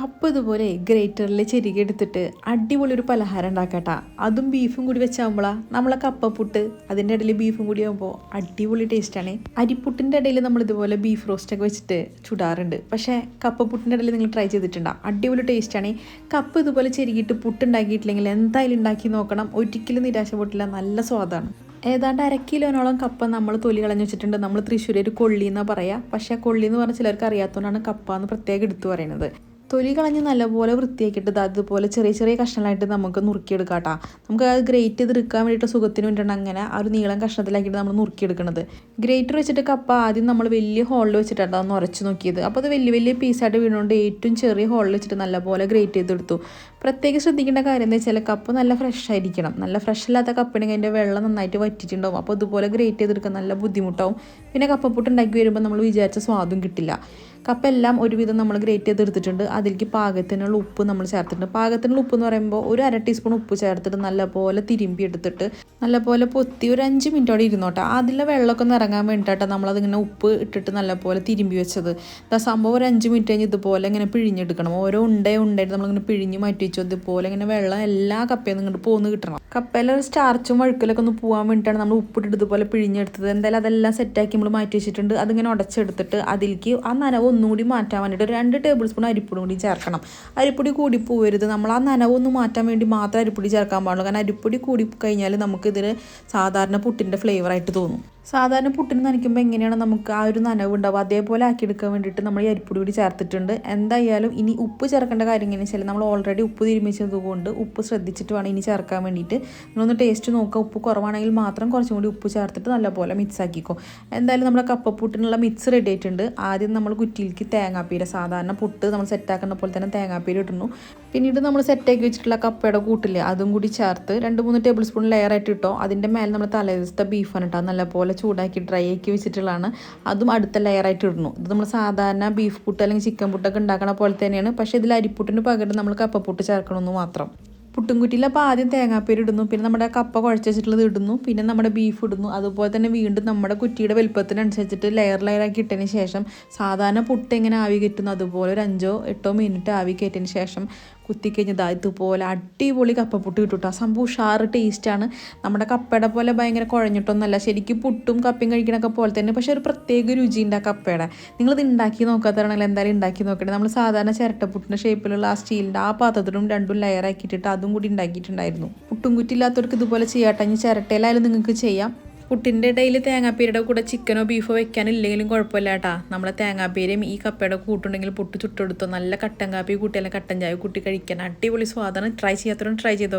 Cup ഇതുപോലെ ഗ്രേറ്ററിൽ ചെരുകിയെടുത്തിട്ട് അടിപൊളി ഒരു പലഹാരം ഉണ്ടാക്കട്ട. അതും ബീഫും കൂടി വെച്ചാകുമ്പോളാ നമ്മളെ കപ്പപ്പുട്ട് അതിന്റെ ഇടയിൽ ബീഫും കൂടി ആകുമ്പോൾ അടിപൊളി ടേസ്റ്റാണ് അരിപ്പുട്ടിന്റെ ഇടയിൽ നമ്മൾ ഇതുപോലെ ബീഫ് റോസ്റ്റ് ഒക്കെ വെച്ചിട്ട് ചുടാറുണ്ട്. പക്ഷേ കപ്പപ്പുട്ടിന്റെ ഇടയിൽ നിങ്ങൾ ട്രൈ ചെയ്തിട്ടുണ്ടോ. അടിപൊളി ടേസ്റ്റാണ് കപ്പ് ഇതുപോലെ ചെരുകിയിട്ട് പുട്ടുണ്ടാക്കിയിട്ടില്ലെങ്കിൽ എന്തായാലും ഉണ്ടാക്കി നോക്കണം. ഒരിക്കലും നിരാശപ്പെട്ടില്ല. നല്ല സ്വാദാണ്. ഏതാണ്ട് അര കിലോനോളം കപ്പ നമ്മൾ തൊലി കളഞ്ഞു വെച്ചിട്ടുണ്ട്. നമ്മൾ തൃശ്ശൂർ ഒരു കൊള്ളി എന്നാണ് പറയുക പക്ഷേ കൊള്ളി എന്ന് പറഞ്ഞാൽ ചിലർക്ക് അറിയാത്തതുകൊണ്ടാണ് കപ്പ എന്ന് പ്രത്യേകം എടുത്തു പറയുന്നത്. തൊലി കളഞ്ഞ് നല്ലപോലെ വൃത്തിയാക്കിയിട്ട് ദാ അതുപോലെ ചെറിയ ചെറിയ കഷ്ണങ്ങളായിട്ട് നമുക്ക് നുറുക്കിയെടുക്കാം കേട്ടോ നമുക്ക് അത് ഗ്രേറ്റ് ചെയ്തെടുക്കാൻ വേണ്ടിയിട്ട് സുഖത്തിന് വേണ്ടിയിട്ടാണ് അങ്ങനെ ആ ഒരു നീളം കഷ്ണത്തിലാക്കിയിട്ട് നമ്മൾ നുറുക്കിയെടുക്കുന്നത് ഗ്രേറ്റർ വെച്ചിട്ട് കപ്പ ആദ്യം നമ്മൾ വലിയ ഹോളിൽ വെച്ചിട്ടാണ് അതൊന്ന് ഉരച്ച് നോക്കിയത്. അപ്പോൾ അത് വലിയ വലിയ പീസായിട്ട് വീണുകൊണ്ട് ഏറ്റവും ചെറിയ ഹോളിൽ വെച്ചിട്ട് നല്ലപോലെ ഗ്രേറ്റ് ചെയ്തെടുത്തു. പ്രത്യേകം ശ്രദ്ധിക്കേണ്ട കാര്യം എന്താ വെച്ചാൽ കപ്പ് നല്ല ഫ്രഷ് ആയിരിക്കണം. നല്ല ഫ്രഷ് അല്ലാത്ത കപ്പിനെങ്കിൽ അതിന്റെ വെള്ളം നന്നായിട്ട് വറ്റിയിട്ടുണ്ടാവും. അപ്പോൾ ഇതുപോലെ ഗ്രേറ്റ് ചെയ്തെടുക്കാൻ നല്ല ബുദ്ധിമുട്ടാവും. പിന്നെ കപ്പപ്പുട്ട് ഉണ്ടാക്കി വരുമ്പോൾ നമ്മൾ വിചാരിച്ച സ്വാദും കിട്ടില്ല. കപ്പ എല്ലാം ഒരുവിധം നമ്മൾ ഗ്രേറ്റ് ചെയ്തെടുത്തിട്ടുണ്ട്. അതിലേക്ക് പാകത്തിനുള്ള ഉപ്പ് നമ്മൾ ചേർത്തിട്ടുണ്ട്. പാകത്തിനുള്ള ഉപ്പ് എന്ന് പറയുമ്പോൾ ഒരു അര ടീസ്പൂൺ ഉപ്പ് ചേർത്തിട്ട് നല്ലപോലെ തിരുമ്പി എടുത്തിട്ട് നല്ലപോലെ പൊത്തി ഒരു അഞ്ച് മിനിറ്റോടെ ഇരുന്നോട്ടെ. അതിലെ വെള്ളമൊക്കെ ഒന്ന് ഇറങ്ങാൻ വേണ്ടിയിട്ടാണ് നമ്മളതിങ്ങനെ ഉപ്പ് ഇട്ടിട്ട് നല്ലപോലെ തിരുമ്പി വെച്ചത്. ആ സംഭവം ഒരു അഞ്ച് മിനിറ്റ് കഴിഞ്ഞ് ഇതുപോലെ ഇങ്ങനെ പിഴിഞ്ഞെടുക്കണം. ഓരോ ഉണ്ടേ ഉണ്ടായിട്ട് നമ്മളിങ്ങനെ പിഴിഞ്ഞ് മാറ്റി വെച്ചു. ഇതുപോലെ ഇങ്ങനെ വെള്ളം എല്ലാ കപ്പയിൽ നിന്ന് ഇങ്ങോട്ട് പോന്ന് കിട്ടണം. കപ്പയിലെ സ്റ്റാർച്ചും വഴുക്കലൊക്കെ ഒന്ന് പോകാൻ വേണ്ടിയിട്ടാണ് നമ്മൾ ഉപ്പിട്ടിട്ട് ഇതുപോലെ പിഴിഞ്ഞെടുത്തത്. എന്തായാലും അതെല്ലാം സെറ്റാക്കി നമ്മൾ മാറ്റി വെച്ചിട്ടുണ്ട്. അതിങ്ങനെ ഉടച്ചെടുത്തിട്ട് അതിലേക്ക് ആ നനവ് ഒന്നുകൂടി മാറ്റാൻ വേണ്ടിയിട്ട് രണ്ട് ടേബിൾ സ്പൂൺ അരിപ്പൊടി കൂടി ചേർക്കണം. അരിപ്പൊടി കൂടി പോവരുത്. നമ്മൾ ആ നനവൊന്ന് മാറ്റാൻ വേണ്ടി മാത്രം അരിപ്പൊടി ചേർക്കാൻ പാടുള്ളൂ. കാരണം അരിപ്പൊടി കൂടി കഴിഞ്ഞാൽ നമുക്കിതിൽ സാധാരണ പുട്ടിന്റെ ഫ്ലേവറായിട്ട് തോന്നും. സാധാരണ പുട്ടിന് നനയ്ക്കുമ്പോൾ എങ്ങനെയാണ് നമുക്ക് ആ ഒരു നനവ് ഉണ്ടാവുക അതേപോലെ ആക്കിയെടുക്കാൻ വേണ്ടിയിട്ട് നമ്മൾ ഈ അരിപ്പൊടി കൂടി ചേർത്തിട്ടുണ്ട്. എന്തായാലും ഇനി ഉപ്പ് ചേർക്കേണ്ട കാര്യം എങ്ങനെയാണെന്ന് വെച്ചാൽ നമ്മൾ ഓൾറെഡി ഉപ്പ് തിരുമിച്ചത് കൊണ്ട് ഉപ്പ് ശ്രദ്ധിച്ചിട്ട് വേണം ഇനി ചേർക്കാൻ വേണ്ടിയിട്ട്. നിങ്ങളൊന്ന് ടേസ്റ്റ് നോക്കുക. ഉപ്പ് കുറവാണെങ്കിൽ മാത്രം കുറച്ചും കൂടി ഉപ്പ് ചേർത്തിട്ട് നല്ലപോലെ മിക്സ് ആക്കിക്കോ. എന്തായാലും നമ്മുടെ കപ്പപ്പുട്ടിനുള്ള മിക്സ് റെഡി ആയിട്ടുണ്ട്. ആദ്യം നമ്മൾ കുറ്റിയിലേക്ക് തേങ്ങാപ്പീര സാധാരണ പുട്ട് നമ്മൾ സെറ്റാക്കുന്ന പോലെ തന്നെ തേങ്ങാപ്പീര ഇടുന്നു. പിന്നീട് നമ്മൾ സെറ്റാക്കി വെച്ചിട്ടുള്ള കപ്പയുടെ കൂട്ടില്ലേ അതും കൂടി ചേർത്ത് രണ്ട് മൂന്ന് ടേബിൾ സ്പൂൺ ലെയർ ആയിട്ട് ഇട്ടോ. അതിന്റെ മേലെ നമ്മൾ തലേ ദിവസത്തെ ബീഫാണ് ഇട്ടാൽ നല്ലപോലെ ചൂടാക്കി ഡ്രൈ ആക്കി വെച്ചിട്ടുള്ളതാണ്. അതും അടുത്ത ലെയറായിട്ട് ഇടുന്നു. ഇത് നമ്മൾ സാധാരണ ബീഫ് പുട്ട് അല്ലെങ്കിൽ ചിക്കൻ പുട്ടൊക്കെ ഉണ്ടാക്കണ പോലെ തന്നെയാണ്. പക്ഷേ ഇതിൽ അരിപ്പുട്ടിന് പകരം നമ്മൾ കപ്പപ്പുട്ട് ചേർക്കണമെന്ന് മാത്രം. പുട്ടുംകുറ്റിയിൽ അപ്പോൾ ആദ്യം തേങ്ങാപ്പേര് ഇടുന്നു. പിന്നെ നമ്മുടെ കപ്പ കുഴച്ച് വെച്ചിട്ടുള്ളത് ഇടുന്നു. പിന്നെ നമ്മുടെ ബീഫ് ഇടുന്നു. അതുപോലെ തന്നെ വീണ്ടും നമ്മുടെ കുറ്റിയുടെ വലുപ്പത്തിനനുസരിച്ചിട്ട് ലെയർ ലെയറാക്കി ഇട്ടതിന് ശേഷം സാധാരണ പുട്ട് എങ്ങനെ ആവി കയറ്റുന്നു? അതുപോലെ ഒരു അഞ്ചോ എട്ടോ മിനിറ്റ് ആവി കയറ്റിയതിന് ശേഷം കുത്തിക്കഴിഞ്ഞതാ ഇതുപോലെ അടിപൊളി കപ്പപ്പുട്ട് കിട്ടും ആ സംഭവം ഉഷാറ് ടേസ്റ്റാണ് നമ്മുടെ കപ്പയുടെ പോലെ ഭയങ്കര കുഴഞ്ഞിട്ടൊന്നുമല്ല. ശരിക്കും പുട്ടും കപ്പയും കഴിക്കണൊക്കെ പോലെ തന്നെ. പക്ഷേ ഒരു പ്രത്യേക രുചിയുണ്ട് ആ കപ്പയുടെ. നിങ്ങളിത് ഉണ്ടാക്കി നോക്കാത്തതാണെങ്കിൽ എന്തായാലും ഉണ്ടാക്കി നോക്കട്ടെ. നമ്മൾ സാധാരണ ചിരട്ടപ്പുട്ടിന്റെ ഷേപ്പിലുള്ള ആ സ്റ്റീലിന്റെ ആ പാത്രത്തിലും രണ്ടും ലെയർ ആക്കിയിട്ടിട്ട് അതും കൂടി ഉണ്ടാക്കിയിട്ടുണ്ടായിരുന്നു. പുട്ടും കുറ്റില്ലാത്തവർക്ക് ഇതുപോലെ ചെയ്യാട്ടെ ഇനി ചിരട്ടയിലായാലും നിങ്ങൾക്ക് ചെയ്യാം. പുട്ടിന്റെ ഇടയിൽ തേങ്ങാപ്പീരയുടെ കൂടെ ചിക്കനോ ബീഫോ വെക്കാനില്ലെങ്കിലും കുഴപ്പമില്ല കേട്ടാ നമ്മളെ തേങ്ങാപ്പീരയും ഈ കപ്പയുടെ കൂട്ടുണ്ടെങ്കിൽ പുട്ട് ചുട്ടെടുത്തോ. നല്ല കട്ടൻ കാപ്പി കൂട്ടി അല്ലെങ്കിൽ കട്ടൻ ചായ കൂട്ടി കഴിക്കാൻ. അടിപൊളി സ്വാദാണ്. ട്രൈ ചെയ്യാത്തവരും ട്രൈ ചെയ്ത്